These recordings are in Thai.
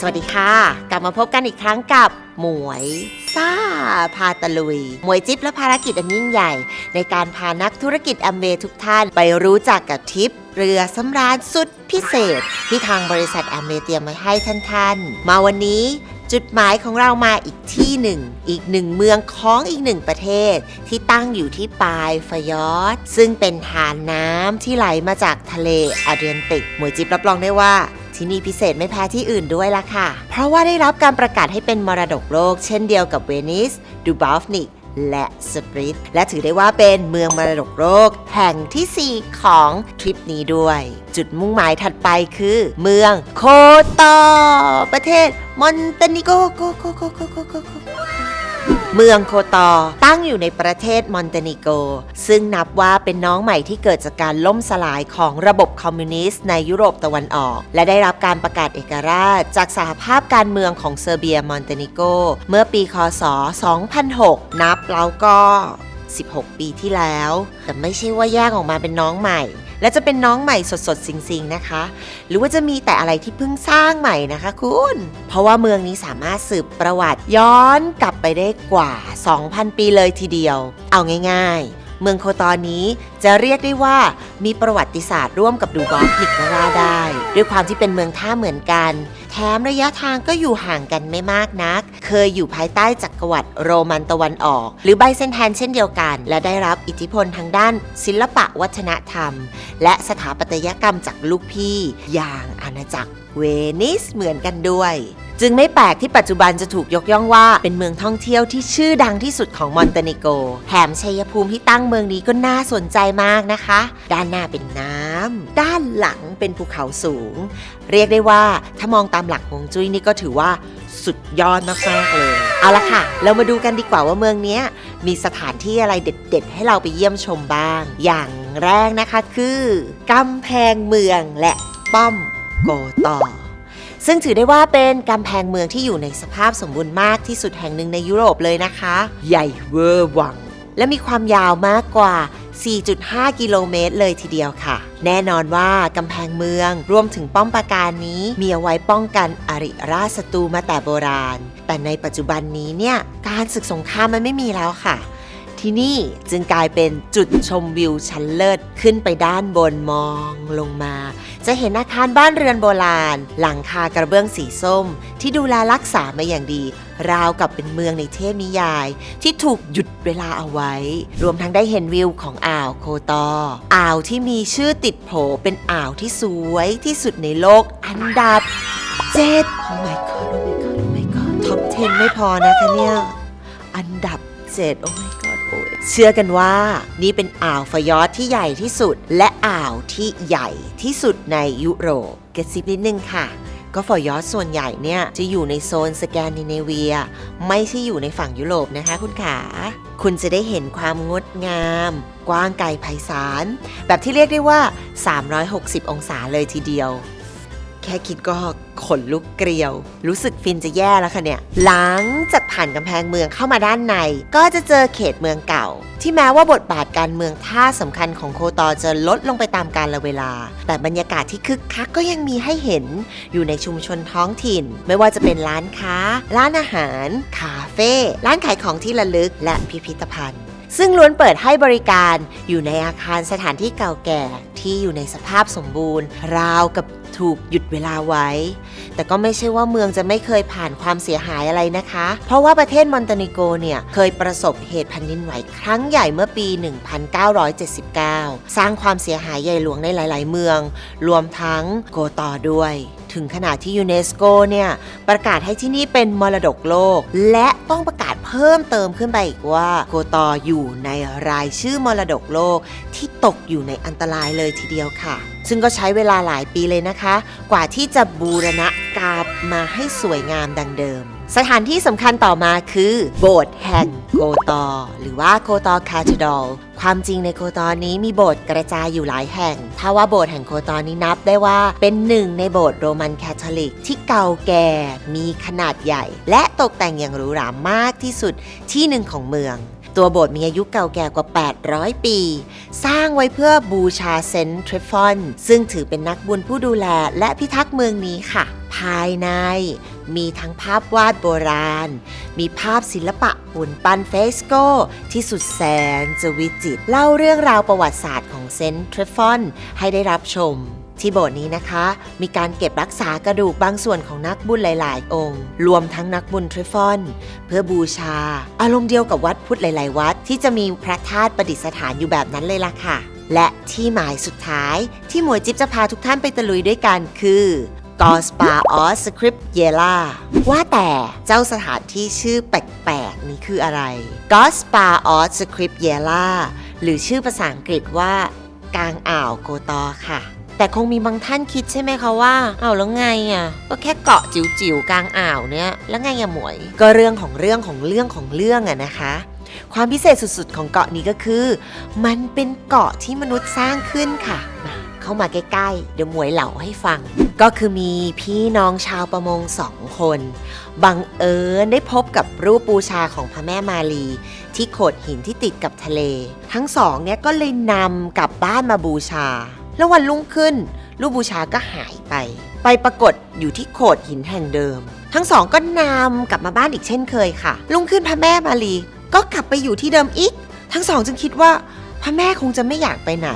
สวัสดีค่ะ กลับมาพบกันอีกครั้งกับหมวย ซ่า พาตะลุยหมวยจิ๊บและภารกิจอันยิ่งใหญ่ ในการพานักธุรกิจแอมเวย์ทุกท่านไปรู้จักกับทริปเรือสำราญสุดพิเศษ ที่ทางบริษัทแอมเวย์เตรียมไว้ให้ท่านๆมาวันนี้จุดหมายของเรามาอีกที่หนึ่ง อีกหนึ่งเมืองของอีกหนึ่งประเทศ ที่ตั้งอยู่ที่ปลายฟยอดซึ่งเป็นทานน้ำที่ไหลมาจากทะเลอะเดรียนติก หมวยจิบรับรองได้ว่า ที่นี่พิเศษไม่แพ้ที่อื่นด้วยล่ะค่ะ เพราะว่าได้รับการประกาศให้เป็นมรดกโลก เช่นเดียวกับเวนิส ดูบอฟนิกและสปริตและถือได้ว่าเป็นเมืองมรดกโลกแห่งที่ 4 ของทริปนี้ด้วย จุดมุ่งหมายถัดไปคือ เมืองโคโตประเทศมอนเตนิโกโกโกโกโกโกโก เมืองโคตอตั้งอยู่ในประเทศมอนเตเนโก ซึ่งนับว่าเป็นน้องใหม่ที่เกิดจากการล่มสลายของระบบคอมมิวนิสต์ในยุโรปตะวันออก และได้รับการประกาศเอกราช จากสหภาพการเมืองของเซอร์เบียมอนเตเนโก เมื่อปีคศ 2006 นับแล้วก็ 16 ปีที่แล้ว แต่ไม่ใช่ว่าแยกออกมาเป็นน้องใหม่ และจะเป็นน้องใหม่สดๆ สิงๆนะคะ หรือว่าจะมีแต่อะไรที่เพิ่งสร้างใหม่นะคะคุณ เพราะว่าเมืองนี้สามารถสืบประวัติย้อนกลับไปได้กว่า 2,000 ปีเลยทีเดียว เอาง่ายๆ เมืองโคตอนนี้จะเรียกได้ว่ามีประวัติศาสตร์ร่วมกับดูบอฟนิกก็ว่าได้ ด้วยความที่เป็นเมืองท่าเหมือนกัน แถมระยะทางก็อยู่ห่างกันไม่มากนัก เคยอยู่ภายใต้จักรวรรดิโรมันตะวันออก หรือไบเซนแทนเช่นเดียวกัน และได้รับอิทธิพลทางด้าน ศิลปะวัฒนธรรม และสถาปัตยกรรมจากลูกพี่ อย่างอาณาจักรเวนิสเหมือนกันด้วย จึงไม่แปลกที่ปัจจุบันจะถูกยกย่องว่าเป็นเมืองท่องเที่ยวที่ชื่อดังที่สุดของมอนเตเนโก แถมชัยภูมิที่ตั้งเมืองนี้ก็น่าสนใจมากนะคะ ด้านหน้าเป็นน้ำ ด้านหลังเป็นภูเขาสูง เรียกได้ว่าถ้ามองตามหลักฮวงจุ้ยนี่ก็ถือว่าสุดยอดมากๆเลย เอาละค่ะ เรามาดูกันดีกว่าว่าเมืองนี้มีสถานที่อะไรเด็ดๆ ให้เราไปเยี่ยมชมบ้าง อย่างแรกนะคะคือกำแพงเมืองและป้อมโกตอ ซึ่งถือได้ว่าเป็นกำแพงเมืองที่อยู่ในสภาพสมบูรณ์มากที่สุดแห่งหนึ่งในยุโรปเลยนะคะ ใหญ่เวอร์วัง และมีความยาวมากกว่า 4.5 กิโลเมตรเลยทีเดียวค่ะ แน่นอนว่ากำแพงเมืองรวมถึงป้อมปราการนี้มีเอาไว้ป้องกันอริราชศัตรูมาแต่โบราณ แต่ในปัจจุบันนี้เนี่ยการศึกสงครามมันไม่มีแล้วค่ะ ที่นี่จึงกลายเป็นจุดชมวิวชั้นเลิศขึ้นไปด้านบนมองลงมา จะเห็นอาคารบ้านเรือนโบราณ หลังคากระเบื้องสีส้ม ที่ดูแลรักษามาอย่างดี ราวกับเป็นเมืองในเทพนิยาย ที่ถูกหยุดเวลาเอาไว้ รวมทั้งได้เห็นวิวของอ่าวโคตออ่าวที่มีชื่อติดโผเป็นอ่าวที่สวยที่สุดในโลกอันดับเจ็ด Oh my god Oh my god Oh my god ท็อป 10 ไม่พอนะคะเนี่ย อันดับ7โอ้ my god โอ้ย เชื่อกันว่า นี่เป็นอ่าวฟยอร์ดที่ใหญ่ที่สุด และอ่าวที่ใหญ่ที่สุดในยุโรปกระซิบนิดนึงค่ะก็ฟอยอร์ส่วนใหญ่เนี่ยจะอยู่ในโซนสแกนดิเนเวีย ไม่ใช่อยู่ในฝั่งยุโรปนะคะคุณขา คุณจะได้เห็นความงดงาม กว้างไกลไพศาลแบบที่เรียกได้ว่า 360 องศาเลยทีเดียว ค่คิดก็ขนลุกเกลียว รู้สึกฟินจะแย่แล้วค่ะเนี่ย หลังจากผ่านกำแพงเมืองเข้ามาด้านใน ก็จะเจอเขตเมืองเก่า ที่แม้ว่าบทบาทการเมืองท่าสำคัญของโคตอจะลดลงไปตามกาลเวลา แต่บรรยากาศที่คึกคักก็ยังมีให้เห็นอยู่ในชุมชนท้องถิ่น ไม่ว่าจะเป็นร้านค้า ร้านอาหาร คาเฟ่ร้านขายของที่ระลึก และพิพิธภัณฑ์ซึ่งล้วนเปิดให้บริการอยู่ในอาคารสถานที่เก่าแก่ ที่อยู่ในสภาพสมบูรณ์ ราวกับถูกหยุดเวลาไว้ แต่ก็ไม่ใช่ว่าเมืองจะไม่เคยผ่านความเสียหายอะไรนะคะ เพราะว่าประเทศมอนเตเนโกเนี่ย เคยประสบเหตุแผ่นดินไหวครั้งใหญ่เมื่อปี 1979 สร้างความเสียหายใหญ่หลวงในหลาย ๆ เมือง รวมทั้งโกตอด้วย ถึงขนาดที่ยูเนสโกเนี่ย ประกาศให้ที่นี่เป็นมรดกโลก และต้องประกาศเพิ่มเติมขึ้นไปอีกว่าโกตออยู่ในรายชื่อมรดกโลกที่ตกอยู่ในอันตรายเลยทีเดียวค่ะ ซึ่งก็ใช้เวลาหลายปีเลยนะคะ กว่าที่จะบูรณะกลับมาให้สวยงามดังเดิม สถานที่สำคัญต่อมาคือ โบสถ์แห่งโกตอ หรือว่าโกตอคาทดอลความจริงในโกตอนี้มีโบสถ์กระจายอยู่หลายแห่ง ถ้าว่าโบสถ์แห่งโกตอนี้นับได้ว่าเป็นหนึ่งในโบสถ์โรมันคาทอลิก ที่เก่าแก่ มีขนาดใหญ่ และตกแต่งอย่างหรูหรามากที่สุดที่หนึ่งของเมือง ตัวโบสถ์มีอายุเก่าแก่กว่า 800 ปี สร้างไว้เพื่อบูชาเซนต์ทริฟอน ซึ่งถือเป็นนักบุญผู้ดูแลและพิทักษ์เมืองนี้ค่ะ ภายในมีทั้งภาพวาดโบราณ มีภาพศิลปะหุ่นปั้นเฟสโก ที่สุดแสนจะวิจิตรเล่าเรื่องราวประวัติศาสตร์ของเซนต์ทริฟอนให้ได้รับชม ที่โบสถ์นี้นะคะ มีการเก็บรักษากระดูกบางส่วนของนักบุญหลาย ๆ องค์ รวมทั้งนักบุญทริฟอน เพื่อบูชา อารมณ์เดียวกับวัดพุทธหลาย ๆ วัด ที่จะมีพระธาตุประดิษฐานอยู่แบบนั้นเลยล่ะค่ะ และที่หมายสุดท้ายที่หมวยจิ๊บจะพาทุกท่านไปตะลุยด้วยกันคือกอสปาออสคริปเยล่าว่าแต่เจ้าสถานที่ชื่อแปลกๆนี้คืออะไรกอสปาออสคริปเยล่าหรือชื่อภาษาอังกฤษว่ากลางอ่าวโกตอค่ะ แต่คงมีบางท่านคิดใช่ไหมคะว่าอ้าวแล้วไงอะก็แค่เกาะจิ๋วๆกลางอ่าวเนี่ยแล้วไงอะหมวย ก็เรื่องของเรื่องของเรื่องของเรื่องอะนะคะ ความพิเศษสุดๆ ของเกาะนี้ก็คือ มันเป็นเกาะที่มนุษย์สร้างขึ้นค่ะมาเข้ามาใกล้ๆ เดี๋ยวหมวยเล่าให้ฟัง ก็คือมีพี่น้องชาวประมงสองคน บังเอิญได้พบกับรูปบูชาของพระแม่มารีที่โขดหินที่ติดกับทะเล ทั้งสองเนี่ยก็เลยนำกลับบ้านมาบูชา แล้ววันรุ่งขึ้น รูปบูชาก็หายไป ไปปรากฏอยู่ที่โขดหินแห่งเดิม ทั้งสองก็นำกลับมาบ้านอีกเช่นเคยค่ะรุ่งขึ้นพระแม่มารีก็กลับไปอยู่ที่เดิมอีก ทั้งสองจึงคิดว่าพระแม่คงจะไม่อยากไปไหน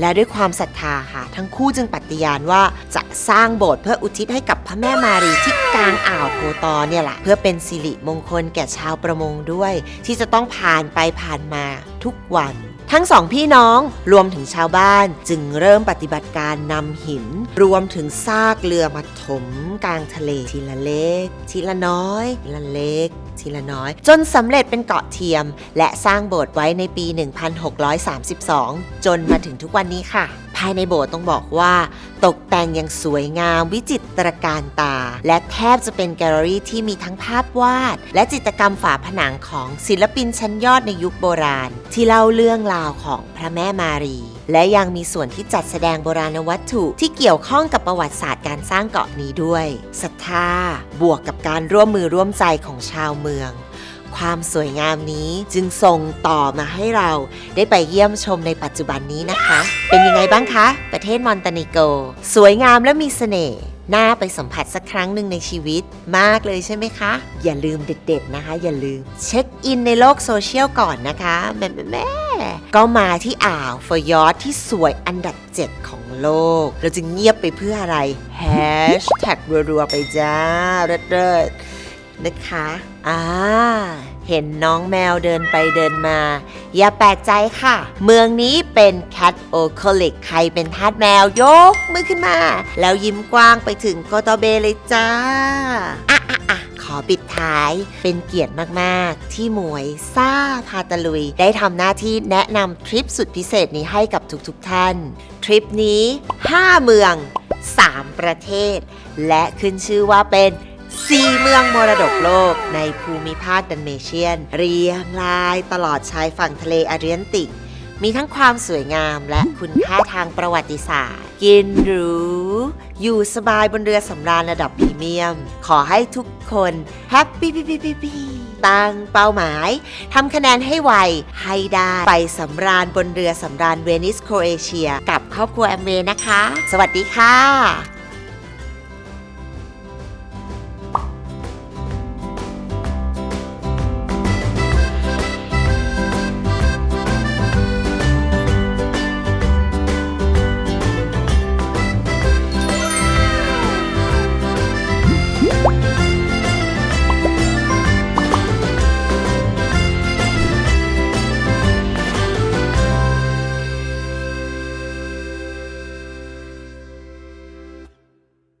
และด้วยความศรัทธาค่ะ ทั้งคู่จึงปฏิญาณว่าจะสร้างโบสถ์เพื่ออุทิศให้กับพระแม่มารีที่กลางอ่าวโกตอเนี่ยแหละเพื่อเป็นสิริมงคลแก่ชาวประมงด้วย ที่จะต้องผ่านไปผ่านมาทุกวัน ทั้งสองพี่น้องรวมถึงชาวบ้านจึงเริ่มปฏิบัติการนำหิน รวมถึงซากเรือมาถมกลางทะเลทีละเล็ก ทีละน้อยทีละเล็ก ทีละน้อย จนสำเร็จเป็นเกาะเทียม และสร้างโบสถ์ไว้ในปี 1632 จนมาถึงทุกวันนี้ค่ะายในโบสถ์ต้องบอกว่า ตกแต่งอย่างสวยงามวิจิตรการตา และแทบจะเป็นแกลเลอรี่ที่มีทั้งภาพวาด และจิตรกรรมฝาผนังของศิลปินชั้นยอดในยุคโบราณ ที่เล่าเรื่องราวของพระแม่มารี และยังมีส่วนที่จัดแสดงโบราณวัตถุ ที่เกี่ยวข้องกับประวัติศาสตร์การสร้างเกาะนี้ด้วยศรัทธาบวกกับการร่วมมือร่วมใจของชาวเมือง ความสวยงามนี้จึงส่งต่อมาให้เราได้ไปเยี่ยมชมในปัจจุบันนี้นะคะ เป็นยังไงบ้างคะ ประเทศมอนเตานิโก สวยงามและมีเสน่ห์น่าไปสัมผัสสักครั้งหนึ่งในชีวิตมากเลยใช่ไหมคะ อย่าลืมเด็ดๆนะคะ อย่าลืมเช็คอินในโลกโซเชียลก่อนนะคะแม่แม่ๆก็มาที่อ่าวฟยอร์ดที่สวยอันดับ 7 ของโลก เราจะเงียบไปเพื่ออะไรแฮชแท็กรัวๆไปจ้าเริดๆ นะคะอ่าเห็นน้องแมวเดินไปเดินมา อย่าแปลกใจค่ะ เมืองนี้เป็น Cat o c o l i c ใครเป็นทาสแมวยกมือขึ้นมา แล้วยิ้มกว้างไปถึงโกโตเบเลยจ้าอะอะอะขอปิดท้ายเป็นเกียรติมาก ๆ ที่หมวยซ่าพาตะลุย ได้ทำหน้าที่แนะนำทริปสุดพิเศษนี้ให้กับทุกๆท่าน ทริปนี้ 5 เมือง 3 ประเทศ และขึ้นชื่อว่าเป็น สี่เมืองมรดกโลกในภูมิภาคดันเมเชียน เรียงรายตลอดชายฝั่งทะเลอาเรียนติก มีทั้งความสวยงามและคุณค่าทางประวัติศาสตร์ กินหรูอยู่สบายบนเรือสำราญระดับพรีเมียม ขอให้ทุกคนแฮปปี้ปี้ปี้ปี้ปี้ตั้งเป้าหมายทำคะแนนให้ไว ให้ได้ไปสำราญบนเรือสำราญเวนิสโครเอเชีย กับครอบครัวแอมเวนะคะ สวัสดีค่ะ